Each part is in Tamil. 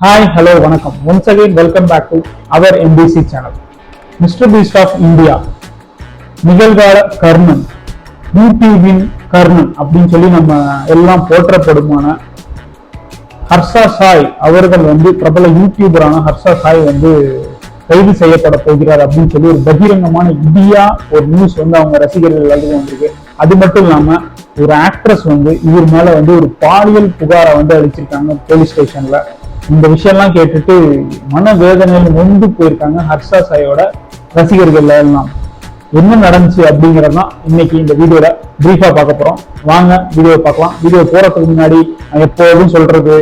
ஹாய் ஹலோ வணக்கம். Once again welcome back to our MBC channel mister beast of India நிகழ்கால கர்ணன் யூடியூபின் கர்ணன் அப்படின்னு சொல்லி நம்ம எல்லாம் போற்றப்படுமான ஹர்ஷா சாய் அவர்கள் வந்து பிரபல யூடியூபரான ஹர்ஷா சாய் வந்து கைது செய்யப்பட போகிறார் அப்படின்னு சொல்லி ஒரு பகிரங்கமான இந்தியா ஒரு நியூஸ் வந்து அவங்க ரசிகர்கள் எல்லாத்துக்கும் வந்திருக்கு. அது மட்டும் இல்லாம ஒரு ஆக்ட்ரஸ் வந்து இவர் மேல வந்து ஒரு பாலியல் புகாரை வந்து அளிச்சிருக்காங்க போலீஸ் ஸ்டேஷன்ல இந்த விஷயம்லாம் கேட்டுட்டு மனவேதனையில் நொந்து போயிருக்காங்க ஹர்ஷா சாயோட ரசிகர்கள் எல்லாம். என்ன நடந்துச்சு அப்படிங்கறது தான் இன்னைக்கு இந்த வீடியோல பிரீஃபா பார்க்க போறோம். வாங்க வீடியோ பார்க்கலாம். வீடியோ போறதுக்கு முன்னாடி எப்போதும் சொல்றது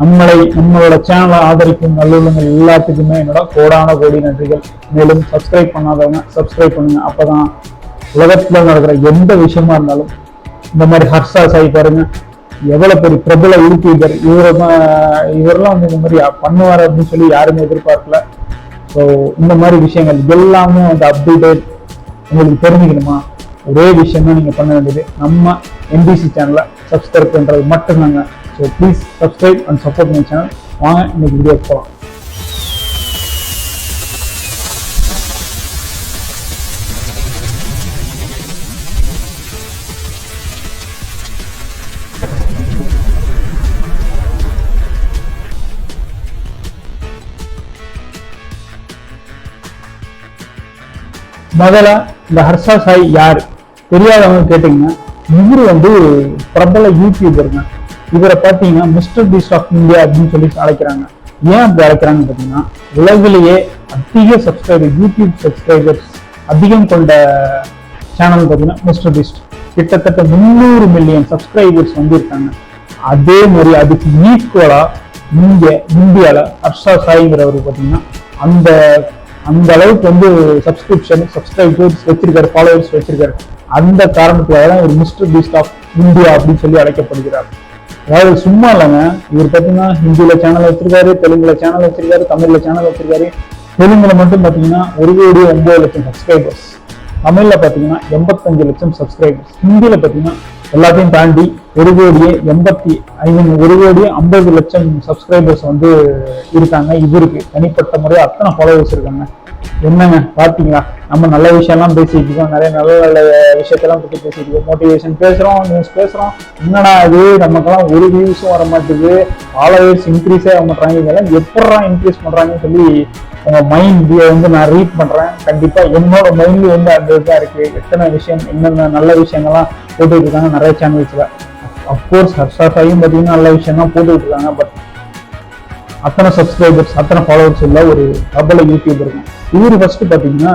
நம்மளை நம்மளோட சேனலை ஆதரிக்கும் நல்லுள்ளங்கள் எல்லாத்துக்குமே என்னோட கோடான கோடி நன்றிகள். மேலும் சப்ஸ்கிரைப் பண்ணாதவங்க சப்ஸ்கிரைப் பண்ணுங்க. அப்பதான் உலகத்துல நடக்கிற எந்த விஷயமா இருந்தாலும் இந்த மாதிரி ஹர்ஷா சாய் பாருங்க. எவ்வளவு பெரிய பிரபல யூடியூபர் இவரை இவரெல்லாம் வந்து இந்த மாதிரி பண்ணுவார் அப்படின்னு சொல்லி யாருமே எதிர்பார்க்கல. ஸோ இந்த மாதிரி விஷயங்கள் எல்லாமே வந்து அப்டேட் உங்களுக்கு தெரிஞ்சுக்கணுமா? ஒரே விஷயம் தான் நீங்கள் பண்ண வேண்டியது. நம்ம எம்பிசி சேனலை சப்ஸ்கிரைப் பண்ணுறது மட்டும்தாங்க. So please subscribe and support my channel வாங்க இன்னைக்கு வீடியோ போகலாம் முதல்ல இந்த ஹர்ஷா சாய் யார்? தெரியாதவங்க கேட்டீங்கன்னா இவர் வந்து பிரபல யூடியூபருங்க இவரை பார்த்தீங்கன்னா மிஸ்டர் பீஸ்ட் ஆஃப் இந்தியா அப்படின்னு சொல்லி அழைக்கிறாங்க. ஏன் அப்படி அழைக்கிறாங்கன்னு பார்த்தீங்கன்னா உலகிலேயே அதிக சப்ஸ்கிரைபர் யூடியூப் சப்ஸ்கிரைபர்ஸ் அதிகம் கொண்ட சேனல் பார்த்தீங்கன்னா மிஸ்டர் பீஸ்ட். கிட்டத்தட்ட முந்நூறு மில்லியன் சப்ஸ்கிரைபர்ஸ் வந்து இருக்காங்க அதே மாதிரி அதுக்கு ஈக்குவலாக இங்கே இந்தியால ஹர்ஷா சாய்ங்கிறவர் பார்த்தீங்கன்னா அந்த அந்த அளவுக்கு வந்து சப்ஸ்கிரிப்ஷன் சப்ஸ்கிரைபர்ஸ் வச்சிருக்காரு ஃபாலோவர்ஸ் வச்சிருக்காரு. அந்த காரணத்துக்காக தான் ஒரு மிஸ்டர் பீஸ்ட் ஆஃப் இந்தியா அப்படின்னு சொல்லி அழைக்கப்படுகிறார். அதாவது சும்மா இல்லைங்க இவர் பார்த்தீங்கன்னா ஹிந்தியில சேனல் வச்சிருக்காரு தெலுங்குல சேனல் வச்சிருக்காரு தமிழ்ல சேனல் வச்சிருக்காரு. தெலுங்குல மட்டும் பார்த்தீங்கன்னா ஒரு கோடி ஒன்பது லட்சம் சப்ஸ்கிரைபர்ஸ் தமிழ்ல பார்த்தீங்கன்னா எண்பத்தஞ்சு லட்சம் சப்ஸ்கிரைபர்ஸ் ஹிந்தியில பார்த்தீங்கன்னா எல்லாத்தையும் தாண்டி ஒரு கோடியே எண்பத்தி ஐ மீன் ஒரு கோடி ஐம்பது லட்சம் சப்ஸ்கிரைபர்ஸ் வந்து இருக்காங்க. இவருக்கு தனிப்பட்ட முறையாக அத்தனை ஃபாலோவர்ஸ் இருக்காங்க. என்னங்க பாத்தீங்களா? நம்ம நல்ல விஷயம்லாம் பேசிட்டு இருக்கோம். நிறைய நல்ல நல்ல விஷயத்தெல்லாம் பத்தி பேசிட்டு இருக்கோம். மோட்டிவேஷன் பேசுறோம் நியூஸ் பேசுறோம். என்னடா இது? நமக்கெல்லாம் ஒரு வியூஸும் வர மாட்டேங்குது. ஃபாலோவர்ஸ் இன்க்ரீஸே ஆக மாட்டாங்க இதெல்லாம் எப்படா இன்க்ரீஸ் பண்றாங்கன்னு சொல்லி உங்க மைண்ட் வந்து நான் ரீட் பண்றேன். கண்டிப்பா என்னோட மைண்ட்ல வந்து அந்த இதுதான் இருக்கு. எத்தனை விஷயம் என்னென்ன நல்ல விஷயங்கள்லாம் போட்டுட்டு இருக்காங்க நிறைய சேனல்ஸ்ல அப்கோர்ஸ் ஹர்ஷா சாயும் பார்த்தீங்கன்னா நல்ல விஷயம் தான் இருக்காங்க பட் அத்தனை சப்ஸ்கிரைபர்ஸ் அத்தனை ஃபாலோவர்ஸ் உள்ள ஒரு பிரபல யூடியூப் இருக்கும். இவர் ஃபர்ஸ்ட் பார்த்தீங்கன்னா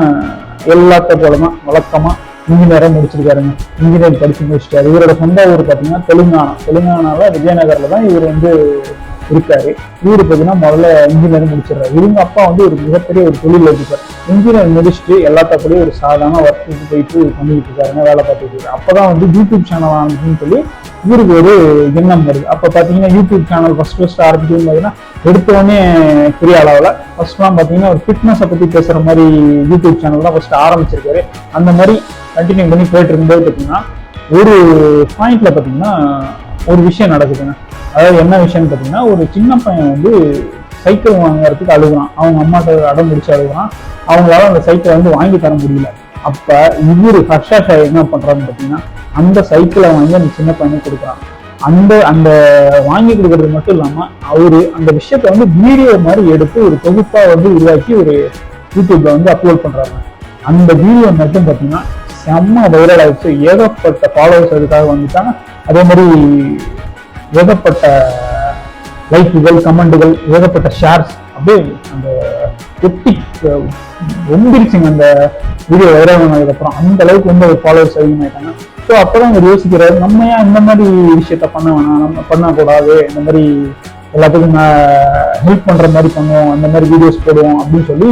எல்லாத்த போல தான் வழக்கமா இன்ஜினியராக முடிச்சிருக்காருங்க. இன்ஜினியர் படிச்சு முடிச்சிட்டாரு. இவரோட சொந்த ஊர் பார்த்தீங்கன்னா தெலுங்கானா. தெலுங்கானாவில் விஜயநகரில் தான் இவர் வந்து இருக்காரு. இவரு பார்த்தீங்கன்னா முதல்ல இன்ஜினியர் முடிச்சிடுறாரு. இவங்க அப்பா வந்து ஒரு மிகப்பெரிய ஒரு தொழில் அதிபர் இன்ஜினியர் முடிச்சுட்டு எல்லாத்தப்படியும் ஒரு சாதாரண ஒர்க்குக்கு போயிட்டு பண்ணிட்டு இருக்காருங்க வேலை பார்த்துட்டு இருக்காரு. அப்பதான் வந்து யூடியூப் சேனல் ஆரம்பிச்சுன்னு சொல்லி இவருக்கு ஒரு எண்ணம் வருது. அப்போ பார்த்தீங்கன்னா யூடியூப் சேனல் ஃபர்ஸ்ட் ஃபர்ஸ்ட் ஆரம்பிக்கும் பார்த்தீங்கன்னா எடுத்தோடனே பெரிய அளவில் ஃபர்ஸ்ட்லாம் பார்த்தீங்கன்னா ஒரு ஃபிட்னஸை பற்றி பேசுகிற மாதிரி யூடியூப் சேனல் தான் ஃபர்ஸ்ட் ஆரம்பிச்சிருக்காரு. அந்த மாதிரி கண்டினியூ பண்ணி போயிட்டு இருக்கும்போது பார்த்தீங்கன்னா ஒரு பாயிண்ட்ல பார்த்தீங்கன்னா ஒரு விஷயம் நடக்குதுங்க அதாவது என்ன விஷயம்னு பார்த்தீங்கன்னா ஒரு சின்ன பையன் வந்து சைக்கிள் வாங்குறதுக்கு அழுகுறான். அவங்க அம்மாட்ட அடம் பிடிச்சி அழுகுறான். அவங்களால அந்த சைக்கிளை வந்து வாங்கி தர முடியல. அப்ப இவரு ஹர்ஷா ஷா என்ன பண்றாருன்னு பார்த்தீங்கன்னா அந்த சைக்கிளை வாங்கி அந்த சின்ன பையனுக்கு கொடுக்குறான். அந்த அந்த வாங்கி கொடுக்கறது மட்டும் இல்லாம அவரு அந்த விஷயத்த வந்து வீடியோ மாதிரி எடுத்து ஒரு தொகுப்பா வந்து உருவாக்கி ஒரு யூடியூப்ல வந்து அப்லோட் பண்றாங்க அந்த வீடியோ மட்டும் பார்த்தீங்கன்னா செம்ம வைரல் ஆயிடுச்சு. ஏகப்பட்ட ஃபாலோவர்ஸ் அதுக்காக வந்துட்டாங்க. அதே மாதிரி ஏகப்பட்ட லைக்குகள் கமெண்டுகள் ஏகப்பட்ட ஷேர்ஸ் அப்படியே அந்த ஒட்டி ஒம்பிருச்சுங்க அந்த வீடியோ வைரல் ஆனதுக்கப்புறம் அந்த அளவுக்கு வந்து ஃபாலோவர்ஸ் அதிகமாயிட்டாங்க. ஸோ அப்போதான் அவர் யோசிக்கிறாரு நம்ம ஏன் இந்த மாதிரி விஷயத்த பண்ண வேணாம்? நம்ம பண்ணக்கூடாது. இந்த மாதிரி எல்லாத்துக்கும் ஹெல்ப் பண்ணுற மாதிரி பண்ணுவோம். அந்த மாதிரி வீடியோஸ் போடுவோம் அப்படின்னு சொல்லி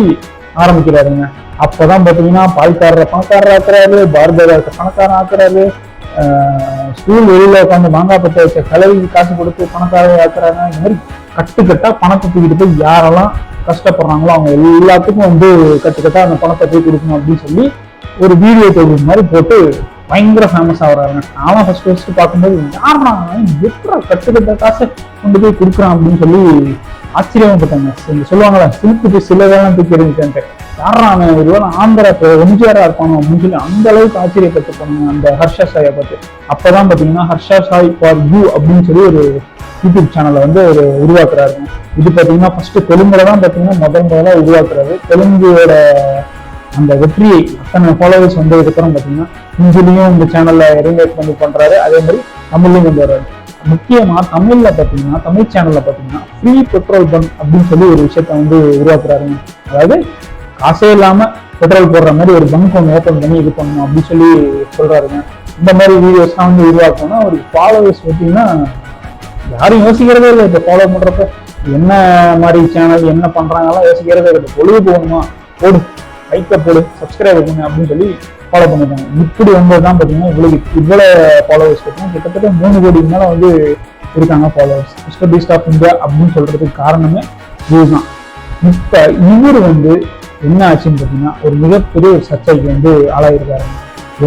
ஆரம்பிக்கிறாருங்க. அப்போதான் பார்த்தீங்கன்னா பால்காரரை பணக்காரர் ஆக்குறாரு பாரதியாரத்தை பணக்காரன் ஆக்குறாரு ஸ்கூல் வெளியில் உட்காந்து மாங்காய் பற்ற வச்ச கலவிக்கு காசு கொடுத்து பணக்காரங்க ஆக்குறாங்க இந்த மாதிரி கட்டுக்கட்டா பணத்தை தூக்கிட்டு போய் யாரெல்லாம் கஷ்டப்படுறாங்களோ அவங்க எல்லாத்துக்கும் வந்து கட்டுக்கட்டா அந்த பணத்தை போய் கொடுக்கணும் அப்படின்னு சொல்லி ஒரு வீடியோ தொழில் மாதிரி போட்டு பயங்கர ஃபேமஸ் ஆகுறாருங்க நானும் ஃபர்ஸ்ட் ஃபர்ஸ்ட் பார்க்கும்போது யாரா எப்படி கட்டு கட்ட காசை கொண்டு போய் கொடுக்குறான் அப்படின்னு சொல்லி ஆச்சரியப்பட்டாங்க இந்த சொல்லுவாங்களா சிலுக்கு சில வேலாம் தூக்கி எறிஞ்சிட்டேன்ட்டு. யாரா அவன் ஒருவேளை ஆந்திரா எம்ஜிஆரா இருப்பானோ அப்படின்னு சொல்லி அந்த அளவுக்கு ஆச்சரியப்பட்டு போனாங்க அந்த ஹர்ஷா சாயை பார்த்து அப்பதான் பாத்தீங்கன்னா ஹர்ஷா சாய் ஃபார் யூ அப்படின்னு சொல்லி ஒரு யூடியூப் சேனலை வந்து ஒரு உருவாக்குறாருங்க இது பாத்தீங்கன்னா ஃபர்ஸ்ட் தெலுங்குல தான் பாத்தீங்கன்னா முதல் முதலாக உருவாக்குறாரு. தெலுங்கோட அந்த வெற்றியை அத்தனை ஃபாலோவர்ஸ் வந்ததுக்கப்புறம் பார்த்தீங்கன்னா பாத்தீங்கன்னா இந்த சேனலில் ரிலேட் பண்ணி பண்றாரு. அதே மாதிரி தமிழ்லையும் கொண்டு வர்றாரு. முக்கியமாக தமிழில் பார்த்தீங்கன்னா தமிழ் சேனலில் பார்த்தீங்கன்னா ஃப்ரீ பெட்ரோல் பங்க் அப்படின்னு சொல்லி ஒரு விஷயத்த வந்து உருவாக்குறாருங்க அதாவது காசே இல்லாமல் பெட்ரோல் போடுற மாதிரி ஒரு பங்க் ஒன்று ஓப்பன் பண்ணி இது பண்ணணும் அப்படின்னு சொல்லி சொல்கிறாருங்க இந்த மாதிரி வீடியோஸ்லாம் வந்து உருவாக்கணும்னா ஒரு ஃபாலோவர்ஸ் பார்த்தீங்கன்னா யாரும் யோசிக்கிறதே இல்லை. இப்போ ஃபாலோ பண்ணுறப்ப என்ன மாதிரி சேனல் என்ன பண்ணுறாங்கலாம் யோசிக்கிறதே இல்லை. பொழுது போகணுமா? போடு. லைக்கை போடு. சப்ஸ்கிரைப் பண்ணு அப்படின்னு சொல்லி ஃபாலோ பண்ணிட்டாங்க. இப்படி வந்தது தான் பார்த்தீங்கன்னா இவ்வளவு இவ்வளோ ஃபாலோவர்ஸ் பார்த்தீங்கன்னா கிட்டத்தட்ட மூணு கோடி மேலே வந்து இருக்காங்க followers mister beast of India அப்படின்னு சொல்கிறதுக்கு காரணமே இதுதான். இப்போ இவர் வந்து என்ன ஆச்சுன்னு பார்த்தீங்கன்னா ஒரு மிகப்பெரிய ஒரு சர்ச்சைக்கு வந்து ஆளாயிருக்காரு.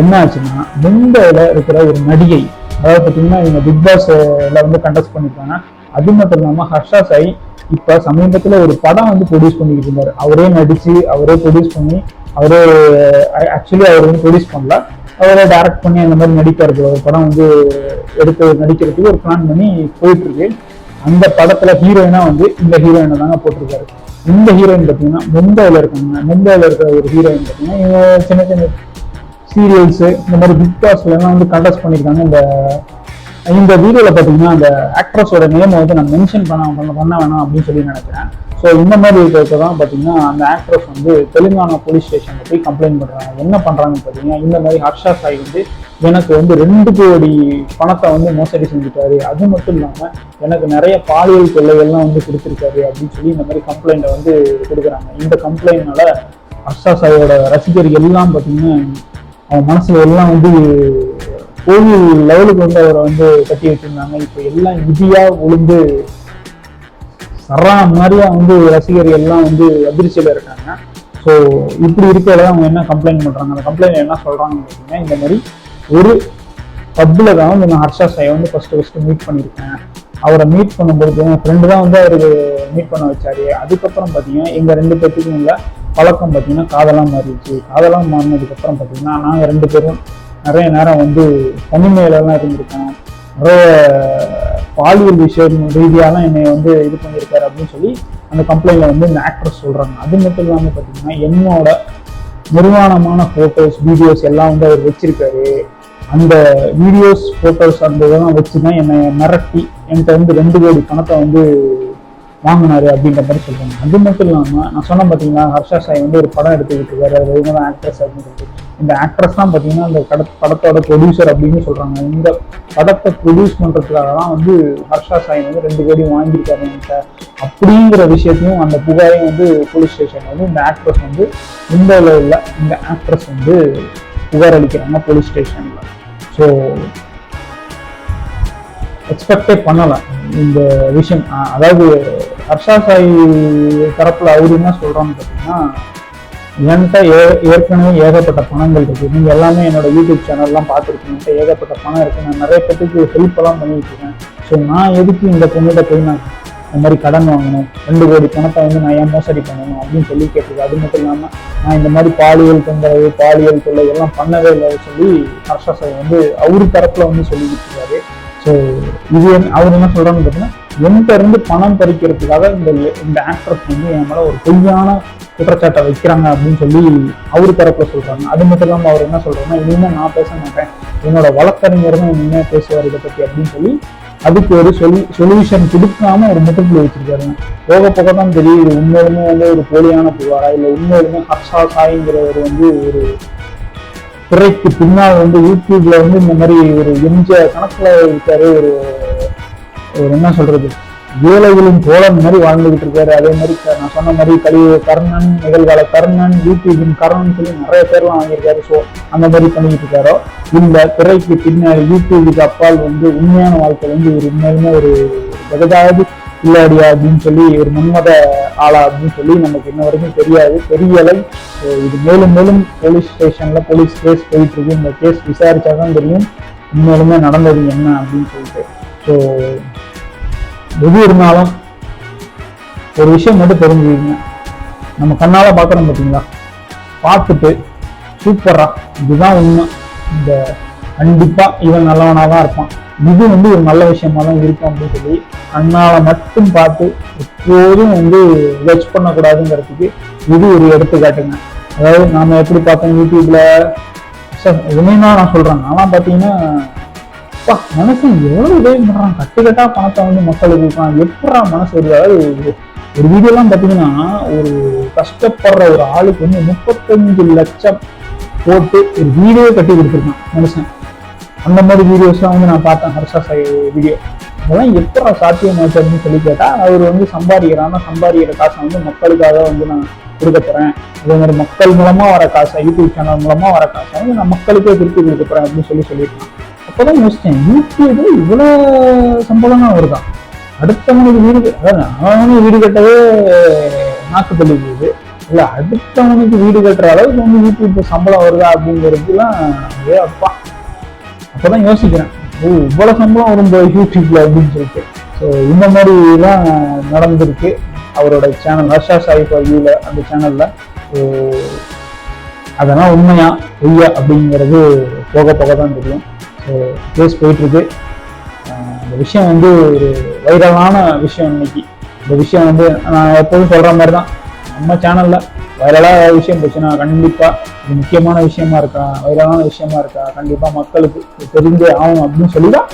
என்ன ஆச்சுன்னா மும்பையில் இருக்கிற ஒரு நடிகை அதாவது பார்த்தீங்கன்னா இவங்க பிக் பாஸில் வந்து கண்டக்ட் பண்ணியிருக்காங்க அது மட்டும் இல்லாமல் ஹர்ஷா சாய் இப்போ சமீபத்தில் ஒரு படம் வந்து ப்ரொடியூஸ் பண்ணிக்கிட்டு இருந்தார். அவரே நடித்து அவரே ப்ரொடியூஸ் பண்ணி அவரே ஆக்சுவலி அவர் வந்து ப்ரொடியூஸ் பண்ணல. அவரை டைரக்ட் பண்ணி அந்த மாதிரி நடிக்கிறது ஒரு படம் வந்து எடுத்து நடிக்கிறதுக்கு ஒரு பிளான் பண்ணி போயிட்டுருக்கு. அந்த படத்தில் ஹீரோயினா வந்து இந்த ஹீரோயினை தாங்க போட்டிருக்காரு. இந்த ஹீரோயின் பார்த்தீங்கன்னா மும்பையில் இருக்காங்க. மும்பையில் இருக்கிற ஒரு ஹீரோயின் பார்த்தீங்கன்னா இவங்க சின்ன சின்ன சீரியல்ஸு இந்த மாதிரி பிக் பாஸ்லாம் வந்து கண்டஸ்ட் பண்ணியிருக்காங்க. இந்த இந்த வீடியோவில் பார்த்தீங்கன்னா அந்த ஆக்ட்ரஸோட நேமை வந்து நான் மென்ஷன் பண்ண பண்ண பண்ண வேணாம் அப்படின்னு சொல்லி நினைக்கிறேன். ஸோ இந்த மாதிரி இருக்கிறது தான் பார்த்தீங்கன்னா அந்த ஆக்ட்ரஸ் வந்து தெலுங்கானா போலீஸ் ஸ்டேஷனில் போய் கம்ப்ளைண்ட் பண்ணுறாங்க என்ன பண்ணுறாங்கன்னு பார்த்தீங்கன்னா இந்த மாதிரி ஹர்ஷா சாய் வந்து எனக்கு வந்து ரெண்டு கோடி பணத்தை வந்து மோசடி செஞ்சுட்டாரு. அது மட்டும் இல்லாமல் எனக்கு நிறைய பாலியல் தொல்லைகள்லாம் வந்து கொடுத்துருக்காரு அப்படின்னு சொல்லி இந்த மாதிரி கம்ப்ளைண்ட்டை வந்து கொடுக்குறாங்க. இந்த கம்ப்ளைண்ட்னால ஹர்ஷா சாயோட ரசிகர்கள் எல்லாம் பார்த்தீங்கன்னா அவன் மனசில் எல்லாம் வந்து கோவில் லெவலுக்கு வந்து அவரை வந்து கட்டி வச்சுருந்தாங்க. இப்போ எல்லாம் இதியாக உளுந்து சரா மாதிரியா வந்து ரசிகர்கள் எல்லாம் வந்து அதிர்ச்சியில இருக்காங்க. ஸோ இப்படி இருக்கிறத அவங்க என்ன கம்ப்ளைண்ட் பண்றாங்க? அந்த கம்ப்ளைண்ட் என்ன சொல்றாங்கன்னு பார்த்தீங்கன்னா இந்த மாதிரி ஒரு பப்ல தான் வந்து நான் ஹர்ஷா சாயை வந்து ஃபர்ஸ்ட் ஃபர்ஸ்ட் மீட் பண்ணியிருக்கேன். அவரை மீட் பண்ணும்போது என் ஃப்ரெண்டு தான் வந்து அவருக்கு மீட் பண்ண வச்சாரு. அதுக்கப்புறம் பார்த்தீங்கன்னா எங்கள் ரெண்டு பேர்த்துக்கும் உள்ள பழக்கம் பார்த்தீங்கன்னா காதலாம் மாறிடுச்சு. காதலாம் மாறினதுக்கப்புறம் பார்த்தீங்கன்னா நாங்கள் ரெண்டு பேரும் நிறைய நேரம் வந்து தனிமையிலலாம் இருந்திருக்கோம். நிறைய பாலியல் விஷயம் ரீதியாலாம் என்னை வந்து இது பண்ணியிருக்காரு அப்படின்னு சொல்லி அந்த கம்ப்ளைண்ட்ல வந்து இந்த ஆக்ட்ரஸ் சொல்றாங்க. அது மட்டும் இல்லாமல் பார்த்தீங்கன்னா என்னோட நிர்வாணமான ஃபோட்டோஸ் வீடியோஸ் எல்லாம் வந்து அவர் வச்சிருக்காரு. அந்த வீடியோஸ் ஃபோட்டோஸ் அந்த இதெல்லாம் வச்சு தான் என்னை மிரட்டி என்கிட்ட வந்து ரெண்டு கோடி பணத்தை வந்து வாங்கினாரு அப்படின்ற மாதிரி சொல்றாங்க. அது மட்டும் இல்லாமல் நான் சொன்னேன் பார்த்தீங்கன்னா ஹர்ஷா சாய் வந்து ஒரு படம் எடுத்துக்கிட்டு இருக்காரு அது இவங்க தான் ஆக்ட்ரஸ் அப்படின்னு இந்த ஆக்ட்ரஸ் தான் பாத்தீங்கன்னா அந்த கட படத்தோட ப்ரொடியூசர் அப்படின்னு சொல்றாங்க. இந்த படத்தை ப்ரொடியூஸ் பண்ணுறதுக்காக தான் வந்து ஹர்ஷா சாய் வந்து ரெண்டு கோடி வாங்கியிருக்காரு என்கிட்ட. அப்படிங்கிற விஷயத்தையும் அந்த புகாரையும் வந்து போலீஸ் ஸ்டேஷன் வந்து இந்த ஆக்ட்ரஸ் வந்து இந்த லெவலில் இந்த ஆக்ட்ரஸ் வந்து புகார் அளிக்கிறாங்க போலீஸ் ஸ்டேஷன்ல ஸோ எக்ஸ்பெக்டே பண்ணல. இந்த விஷயம் அதாவது ஹர்ஷா சாய் தரப்புல அவர் என்ன சொல்றான்னு பார்த்தீங்கன்னா என்கிட்ட ஏ ஏற்கனவே ஏகப்பட்ட பணங்கள் இருக்கு. நீங்க எல்லாமே என்னோட யூடியூப் சேனல்லாம் பார்த்துருக்கீங்க என்கிட்ட ஏகப்பட்ட பணம் இருக்கு. நான் நிறைய பேத்துக்கு ஹெல்ப் எல்லாம் பண்ணிட்டு இருக்கேன். ஸோ நான் எதுக்கு இந்த பொண்ணுகிட்ட போய் நான் இந்த மாதிரி கடன் வாங்கணும்? ரெண்டு கோடி பணத்தை வந்து நான் ஏன் மோசடி பண்ணணும்? அப்படின்னு சொல்லி கேட்டிருக்கு அது மட்டும் இல்லாமல் நான் இந்த மாதிரி பாலியல் தொந்தரவு பாலியல் தொல்லை எல்லாம் பண்ணவே இல்லை சொல்லி ஹர்ஷா சாய் வந்து அவரு தரப்பில் வந்து சொல்லிக்கிட்டு இருக்காரு. ஸோ இது அவர் என்ன சொல்றான்னு பார்த்தீங்கன்னா என்கிட்ட இருந்து பணம் பறிக்கிறதுக்காக இந்த இந்த ஆக்ட்ரஸ் வந்து என் மேலே ஒரு பொய்யான குற்றச்சாட்டை வைக்கிறாங்க அப்படின்னு சொல்லி அவர் தரப்பில் சொல்கிறாங்க அது மட்டும் இல்லாமல் அவர் என்ன சொல்கிறாருன்னா இனிமேல் நான் பேச மாட்டேன். என்னோட வழக்கறிஞர் தான் இனிமேல் பேசுவார் இதை பற்றி அப்படின்னு சொல்லி அதுக்கு ஒரு சொல்லி சொல்யூஷன் கொடுக்காம ஒரு முட்டுப்புள்ளி வச்சிருக்காருங்க போக போக தான் தெரியும் இது உண்மையிலுமே வந்து ஒரு போலியான புகாரா? இல்லை உண்மையிலுமே ஹர்ஷா சாய்ங்கிறவர் வந்து ஒரு துறைக்கு பின்னால் வந்து யூடியூப்ல வந்து இந்த மாதிரி ஒரு எம்ஜிஆர் கணக்கில் இருக்காரு ஒரு ஒரு என்ன சொல்றது? ஏழைகளின் தோழன் மாதிரி வாழ்ந்துகிட்டு இருக்காரு. அதே மாதிரி நான் சொன்ன மாதிரி கழிவு கர்ணன் நிகழ்கால கர்ணன் யூடியூபின் கர்ணன் சொல்லி நிறைய பேர்லாம் வாங்கியிருக்காரு. ஸோ அந்த மாதிரி பண்ணிக்கிட்டு இருக்காரோ? இந்த திரைக்கு பின்னாடி யூடியூபுக்கு அப்பால் வந்து உண்மையான வாழ்க்கை வந்து ஒரு உண்மையுமே ஒரு எதாவது இல்லாடியா அப்படின்னு சொல்லி ஒரு மன்மத ஆளா அப்படின்னு சொல்லி நமக்கு இன்ன வரைக்கும் தெரியாது. தெரியலை. இது மேலும் மேலும் போலீஸ் ஸ்டேஷன்ல போலீஸ் கேஸ் போயிட்டு இருக்கு இந்த கேஸ் விசாரிச்சாதான் தெரியும். உண்மையிலுமே நடந்தது என்ன அப்படின்னு சொல்லிட்டு. ஸோ எது இருந்தாலும் ஒரு விஷயம் மட்டும் தெரிஞ்சுக்கிங்க. நம்ம கண்ணால பார்க்குறோம் பார்த்தீங்களா? பார்த்துட்டு சூப்பரா இதுதான் உண்மை. இந்த கண்டிப்பா இவன் நல்லவனாக தான் இருப்பான். இது வந்து ஒரு நல்ல விஷயமா தான் இருக்கும் அப்படின்னு சொல்லி கண்ணால மட்டும் பார்த்து எப்போதும் வந்து வெச் பண்ணக்கூடாதுங்கிறதுக்கு இது ஒரு எடுத்துக்காட்டுங்க. அதாவது நாம எப்படி பார்த்தோம் யூடியூப்ல சார் நான் சொல்றேன். நான்லாம் பார்த்தீங்கன்னா அப்பா மனுஷன் எவ்வளவு உதவி பண்றான்? கட்டு பணத்தை வந்து மக்களுக்கு கொடுக்குறான் எப்படா மனசு ஒரு அதாவது ஒரு- வீடியோலாம் பார்த்தீங்கன்னா ஒரு கஷ்டப்படுற ஒரு ஆளுக்கு வந்து முப்பத்தஞ்சு லட்சம் போட்டு ஒரு வீடியோ கட்டி கொடுத்துருக்கான் மனுஷன். அந்த மாதிரி வீடியோஸ்லாம் வந்து நான் பார்த்தேன் ஹர்ஷா சாய் வீடியோ அதெல்லாம் எப்படா சாத்தியமாச்சு அப்படின்னு சொல்லி கேட்டா அவர் வந்து சம்பாதிக்கிறான். சம்பாதிக்கிற காசை வந்து மக்களுக்காக வந்து நான் கொடுக்க போறேன். அதே மாதிரி மக்கள் மூலமா வர காசை யூடியூப் சேனல் மூலமா வர காசை வந்து நான் மக்களுக்கே திருப்பி கொடுக்க போறேன் அப்படின்னு சொல்லி சொல்லியிருக்கான். அப்போதான் யோசிச்சேன் யூடியூப்ல இவ்வளோ சம்பளம் தான் வருதான் அடுத்தவனுக்கு வீடு கட்ட- அதாவது அவனுக்கு வீடு கட்டவே நாக்கு தள்ளி போகுது இல்லை அடுத்தவனுக்கு வீடு கட்டுற அளவுக்கு வந்து யூடியூப் சம்பளம் வருதா அப்படிங்கிறதுலாம் ஏ அப்பா அப்போதான் யோசிக்கிறேன் ஓ இவ்வளோ சம்பளம் வரும் போய் யூடியூப்ல அப்படின்னு சொல்லிட்டு. ஸோ இந்த மாதிரிலாம் நடந்திருக்கு. அவரோட சேனல் ஹர்ஷா சாய் வியூல அந்த சேனலில் ஸோ அதெல்லாம் உண்மையா பொய்யா அப்படிங்கிறது போக போக தான் தெரியும். கேஸ் போயிட்டுருக்கு. இந்த விஷயம் வந்து ஒரு வைரலான விஷயம் இன்னைக்கு. இந்த விஷயம் வந்து நான் எப்போதும் சொல்கிற மாதிரி தான் நம்ம சேனலில் வைரலாக ஏதாவது விஷயம் போச்சுன்னா கண்டிப்பாக இது முக்கியமான விஷயமா இருக்கா? வைரலான விஷயமா இருக்கா? கண்டிப்பாக மக்களுக்கு தெரிஞ்சே ஆகும் அப்படின்னு சொல்லி தான்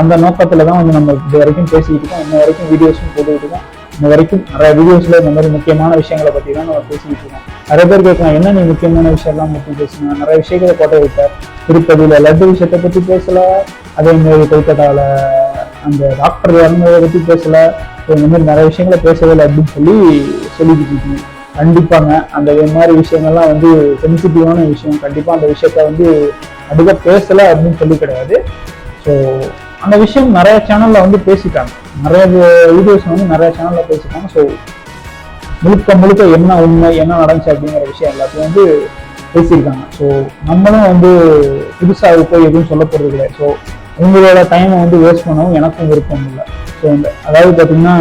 அந்த நோக்கத்தில் தான் வந்து நம்ம இது வரைக்கும் பேசிக்கிட்டு இருக்கோம். இன்ன வரைக்கும் வீடியோஸும் போட்டுக்கிட்டு இருக்கோம். இன்ன வரைக்கும் நிறைய வீடியோஸ்ல இந்த மாதிரி முக்கியமான விஷயங்களை பத்தி தான் நம்ம பேசிக்கிட்டு இருக்கோம். நிறைய பேர் கேட்கலாம் என்ன நீ முக்கியமான விஷயம்லாம் மட்டும் பேசுனா? நிறைய விஷயங்களை போட்டு விட்ட திருப்பதியில லட்டு விஷயத்தை பத்தி பேசல. அதே மாதிரி கொல்கட்டாவில் அந்த டாக்டர் இறந்ததை பத்தி பேசல. இந்த மாதிரி நிறைய விஷயங்களை பேசவே இல்லை அப்படின்னு சொல்லி சொல்லிக்கிட்டு இருக்கீங்க. கண்டிப்பாங்க அந்த இது மாதிரி விஷயங்கள்லாம் வந்து சென்சிட்டிவான விஷயம். கண்டிப்பா அந்த விஷயத்த வந்து அதிக பேசல அப்படின்னு சொல்லி கிடையாது. ஸோ அந்த விஷயம் நிறைய சேனல்ல வந்து பேசிட்டாங்க. நிறைய வீடியோஸ் வந்து நிறைய சேனல்ல பேசியிருக்காங்க ஸோ முழுக்க முழுக்க என்ன உண்மை என்ன நடந்துச்சு அப்படிங்கிற விஷயம் எல்லாத்தையும் வந்து பேசியிருக்காங்க. ஸோ நம்மளும் வந்து புதுசாக போய் எதுவும் சொல்ல போகிறது கிடையாது. ஸோ உங்களோட டைமை வந்து வேஸ்ட் பண்ணவும் எனக்கும் விருப்பம் இல்லை. ஸோ இந்த அதாவது பார்த்தீங்கன்னா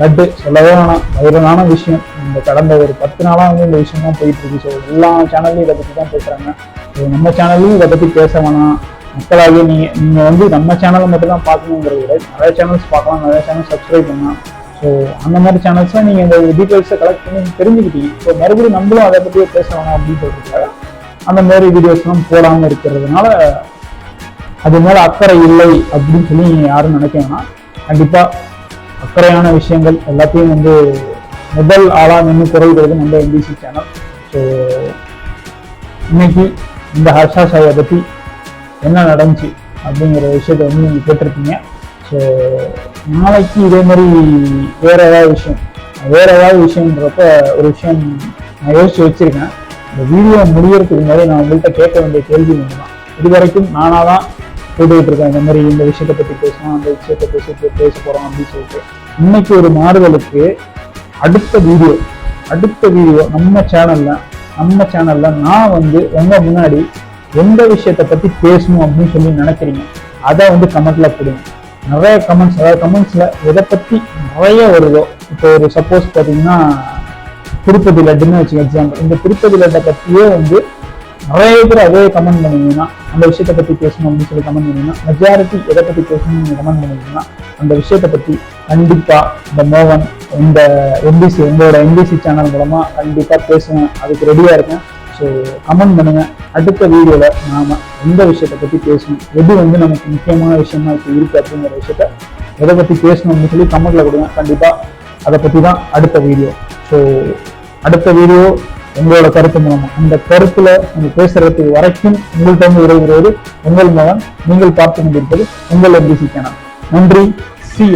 லட்டு சொல்லவே வேணாம். வைரலான விஷயம். இந்த கடந்த ஒரு பத்து நாளாக வந்து இந்த விஷயம் தான் போயிட்டு இருக்கு ஸோ எல்லா சேனல்லையும் இதை பற்றி தான் பேசுகிறாங்க ஸோ நம்ம சேனல்லையும் இதை பற்றி பேச வேணாம். மக்களாகிய நீங்கள் நீங்கள் வந்து நம்ம சேனலை மட்டும் தான் பார்க்கணுங்கிறது விட நிறைய சேனல்ஸ் பார்க்கலாம் நிறைய சேனல் சப்ஸ்கிரைப் பண்ணலாம். ஸோ அந்த மாதிரி சேனல்ஸில் நீங்கள் இந்த டீட்டெயில்ஸை கலெக்ட் பண்ணி தெரிஞ்சுக்கிட்டீங்க. ஸோ மறுபடியும் நம்மளும் அதை பற்றியே பேசலாம் அப்படின்னு சொல்லிட்டு அந்த மாதிரி வீடியோஸ்லாம் போடாமல் இருக்கிறதுனால அது மேலே அக்கறை இல்லை அப்படின்னு சொல்லி நீங்கள் யாரும் நினைக்க வேணாம். கண்டிப்பா அக்கறையான விஷயங்கள் எல்லாத்தையும் வந்து முதல் ஆளா நின்று குறைகிறது நம்ம எம்பிசி சேனல் ஸோ இன்னைக்கு இந்த ஹர்ஷா சாயை பற்றி என்ன நடந்துச்சு அப்படிங்கிற விஷயத்த வந்து நீங்கள் கேட்டிருப்பீங்க ஸோ நாளைக்கு இதே மாதிரி வேற ஏதாவது விஷயம் வேற ஏதாவது விஷயம்ன்றப்ப ஒரு விஷயம் நான் யோசிச்சு வச்சிருக்கேன். இந்த வீடியோ முடியறதுக்கு முன்னாடி நான் உங்கள்கிட்ட கேட்க வேண்டிய கேள்வி தான் இது வரைக்கும் நானாக தான் போட்டுக்கிட்டு இருக்கேன் இந்த மாதிரி இந்த விஷயத்தை பற்றி பேசணும் அந்த விஷயத்தை பேசி பேச போகிறோம் அப்படின்னு சொல்லிட்டு. இன்னைக்கு ஒரு மாறுதலுக்கு அடுத்த வீடியோ அடுத்த வீடியோ நம்ம சேனல்ல நம்ம சேனல்ல நான் வந்து உங்கள் முன்னாடி எந்த விஷயத்தை பத்தி பேசணும் அப்படின்னு சொல்லி நினைக்கிறீங்க அதை வந்து கமெண்ட்ல கொடுங்க நிறைய கமெண்ட்ஸ் அதாவது கமெண்ட்ஸ்ல எதை பத்தி நிறைய வருதோ இப்போ ஒரு சப்போஸ் பார்த்தீங்கன்னா திருப்பதி லட்டுன்னு வச்சுக்க எக்ஸாம்பிள் இந்த திருப்பதி லட்டை பத்தியே வந்து நிறைய பேர் அதே கமெண்ட் பண்ணீங்கன்னா அந்த விஷயத்தை பத்தி பேசணும் அப்படின்னு சொல்லி கமெண்ட் பண்ணீங்கன்னா மெஜாரிட்டி எதை பத்தி பேசணும்னு நீங்க கமெண்ட் பண்ணீங்கன்னா அந்த விஷயத்தை பத்தி கண்டிப்பா இந்த மோகன் இந்த எம்பிசி எங்களோட எம்பிசி சேனல் மூலமா கண்டிப்பா பேசுவேன் அதுக்கு ரெடியா இருக்கேன். ஸோ கமெண்ட் பண்ணுங்க. அடுத்த வீடியோல நாம எந்த விஷயத்தை பத்தி பேசணும். எது வந்து நமக்கு முக்கியமான விஷயமா இப்போ இருக்கு அப்படிங்கிற விஷயத்த எதை பத்தி பேசணும்னு சொல்லி கமெண்ட்ல கொடுங்க. கண்டிப்பா அதை பத்தி தான் அடுத்த வீடியோ. ஸோ அடுத்த வீடியோ உங்களோட கருத்து மூலமா. அந்த கருத்துல நீங்க பேசுறதுக்கு வரைக்கும் உங்கள்கிட்ட வந்து விரைகிறது உங்கள் மூலம் நீங்கள் பார்த்து கொண்டிருப்பது உங்கள் எம்பிசி சேனல் நன்றி. சி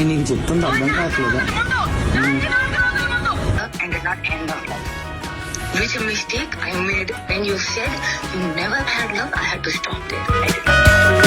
నేను నీకు చెప్తుంది అర్థం కావట్లేదా and did not end on that. which mistake I made when you said you never had love, I had to stop there.